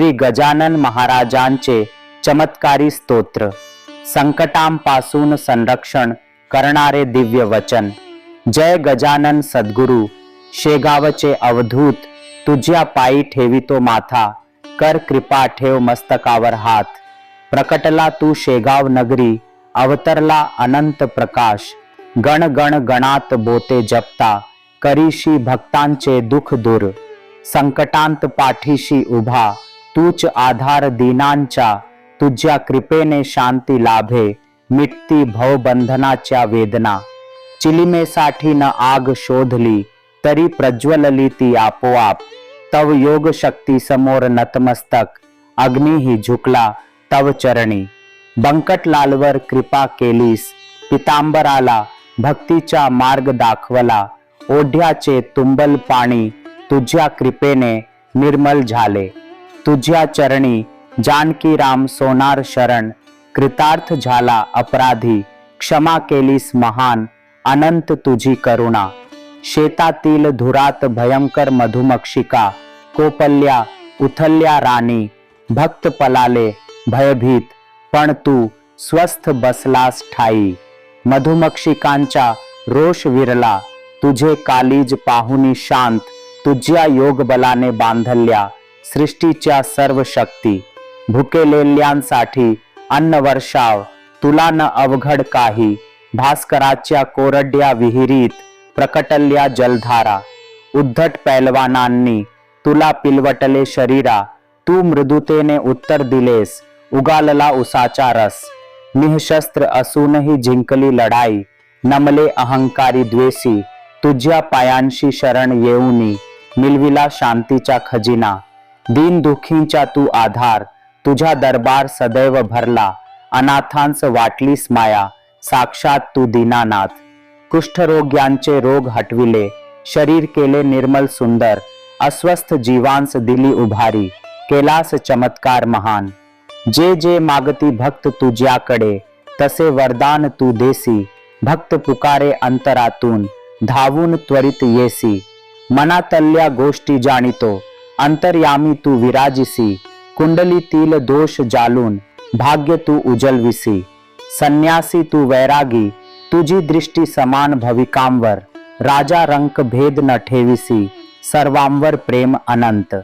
श्री गजानन महाराजांचे चमत्कारी स्तोत्र. संकटांपासून संरक्षण करणारे दिव्य वचन. जय गजानन सद्गुरु. शेगावचे अवधूत तुझ्या पायी ठेवितो माथा. कर कृपा ठेव मस्तकावर हात. प्रकटला तू शेगाव नगरी अवतरला अनंत प्रकाश. गण गण गणात बोते जपता करीशी भक्तांचे दुःख दूर. संकटांत पाठीशी उभा तूच आधार दीनांच्या तुझ्या कृपेने शांती लाभे मिटती भवबंधनाच्या वेदना. चिलिमेसाठी न आग शोधली तरी प्रज्वलली ती आपोआप. तव योग शक्ती समोर नतमस्तक अग्निही झुकला तव चरणी. बंकटलालवर कृपा केलीस पितांबराला भक्तीचा मार्ग दाखवला. ओढ्याचे तुंबल पाणी तुझ्या कृपेने निर्मल झाले. तुझ्या चरणी जानकी राम सोनार शरण कृतार्थ झाला अपराधी क्षमा केलीस महान अनंत तुझी करुणा. शेतातील धुरात भयंकर मधुमक्षिका कोपल्या उथल्या राणी भक्त पलाले भयभीत पण तू स्वस्थ बसलास ठाई. मधुमक्षिकांचा रोष विरला तुझे कालीज पाहुनी शांत तुझ्या योगबलाने बांधल्या. सृष्टीच्या सर्व शक्ती भुकेलेल्यांसाठी अन्न वर्षाव तुला न अवघड काही भास्कराच्या कोरड्या विहिरीत प्रकटल्या जलधारा उद्धट पैलवानांनी तुला पिलवटले शरीरा तू मृदुतेने उत्तर दिलेस उगालला उसाचा रस. निःशस्त्र असूनही जिंकली लढाई नमले अहंकारी द्वेषी तुझ्या पायांशी शरण येऊनी मिलविला शांतीचा खजिना. दीन दुखींचा तू आधार तुझा दरबार सदैव भरला. अनाथांस वाटलीस माया साक्षात तू दीनानाथ. कुष्ठरोग्यांचे रोग हटविले शरीर केले निर्मल सुंदर. अस्वस्थ जीवांस दिली उभारी केलास चमत्कार महान. जे जे मागती भक्त तुझ्याकडे तसे वरदान तू देसी. भक्त पुकारे अंतरातून धावून त्वरित येसी. मनातल्या गोष्टी जाणितो अंतर्यामी तू विराजिसी कुंडलीतील दोष जालून भाग्य तू उजलविसी संन्यासी तू वैरागी तुझी दृष्टी समान भविकांवर राजा रंक भेद न ठेविसी सर्वांवर प्रेम अनंत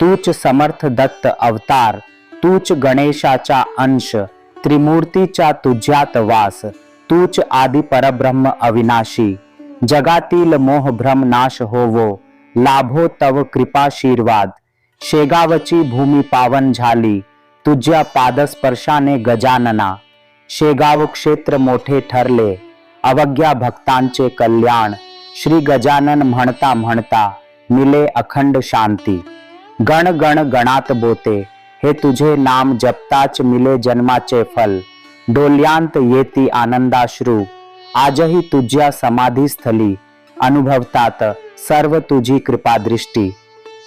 तूच समर्थ दत्त अवतार तूच गणेशाचा अंश त्रिमूर्तीच्या तुझ्यात वास तूच आदि परब्रह्म अविनाशी जगातील मोह भ्रम नाश होवो लाभो तव कृपाशीर्वाद. शेगावची भूमी पावन झाली तुझ्या पादस्पर्शाने गजानना. शेगाव क्षेत्र मोठे ठरले अवज्ञा भक्तांचे कल्याण. श्री गजानन म्हणता म्हणता मिले अखंड शांती. गण गण गणात बोते हे तुझे नाम जपताच मिले जन्माचे फल. डोल्यांत येती आनंदाश्रू आजही तुझ्या समाधीस्थली अनुभवतात. सर्व तुझी कृपादृष्टी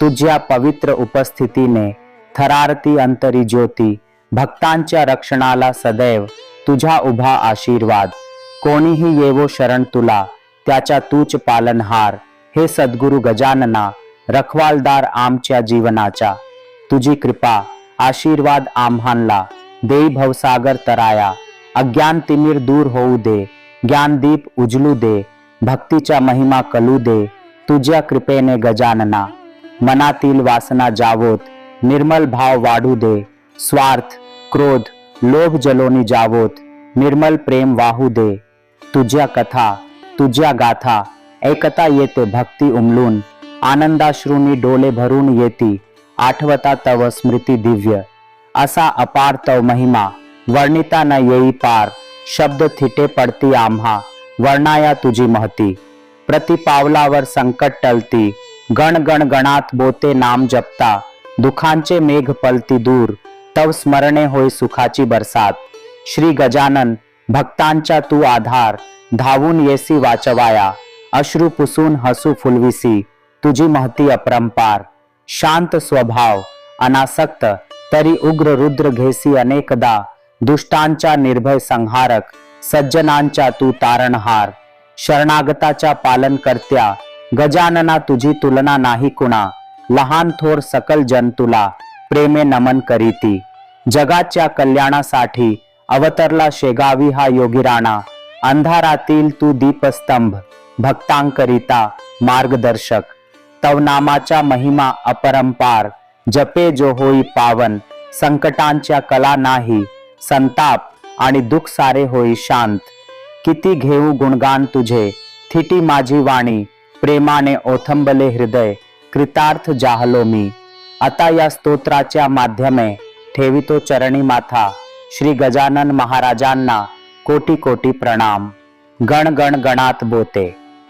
तुझ्या पवित्र उपस्थितीने थरारती अंतरी ज्योती भक्तांच्या रक्षणाला सदैव तुझा उभा आशीर्वाद. कोणीही येवो शरण तुला त्याच्या तूच पालनहार. हे सद्गुरु गजानना रखवालदार आमच्या जीवनाचा तुझी कृपा आशीर्वाद आम्हानला देई भवसागर तराया अज्ञान तिमीर दूर होऊ दे ज्ञानदीप उजलू दे भक्तीचा महिमा कलू दे तुझ्या कृपेने गजानना मनातील वासना जावोत निर्मल भाव वाढू दे स्वार्थ क्रोध लोभ जलोनी जावोत निर्मल प्रेम वाहू दे. तुझ्या कथा तुझ्या गाथा ऐकता येते भक्ती उमलून आनंदाश्रूनी डोले भरून येती आठवता तव स्मृती दिव्य. असा अपार तव महिमा वर्णिता न येई पार शब्द थिटे पडती आम्हा वर्णाया तुझी महती. प्रतिपावलावर संकट टलती. गण गण गणात बोते नाम जपता. दुखांचे मेघ पलती दूर. तव स्मरणे होय सुखाची बरसात. श्री गजानन भक्तांचा तू आधार. धावून येसी वाचवाया. अश्रू पुसून हसू फुलविसी. तुझी महती अपरंपार. शांत स्वभाव. अनासक्त. तरी उग्र रुद्र घेसी अनेकदा. दुष्टांचा निर्भय संहारक. सज्जनांचा तू तारणहार. शरणागताच्या पालन करत्या. गजानना तुझी तुलना नाही कुणा. लहान थोर सकल जन तुला प्रेमे नमन करीती. जगाच्या कल्याणासाठी अवतरला शेगावी हा योगीराणा. अंधारातील तू दीपस्तंभ भक्तांकरिता मार्गदर्शक. तवनामाच्या महिमा अपरंपार जपे जो होई पावन. संकटांच्या कला नाही संताप आणि दुःख सारे होई शांत. किती घेऊ गुणगान तुझे? थिटी माझी वाणी प्रेमाने ओथंबले हृदय कृतार्थ जाहलो मी. आता या स्तोत्राच्या माध्यमे ठेवितो चरणी माथा श्री गजानन महाराजांना कोटी कोटी प्रणाम. गण गण गणात बोते.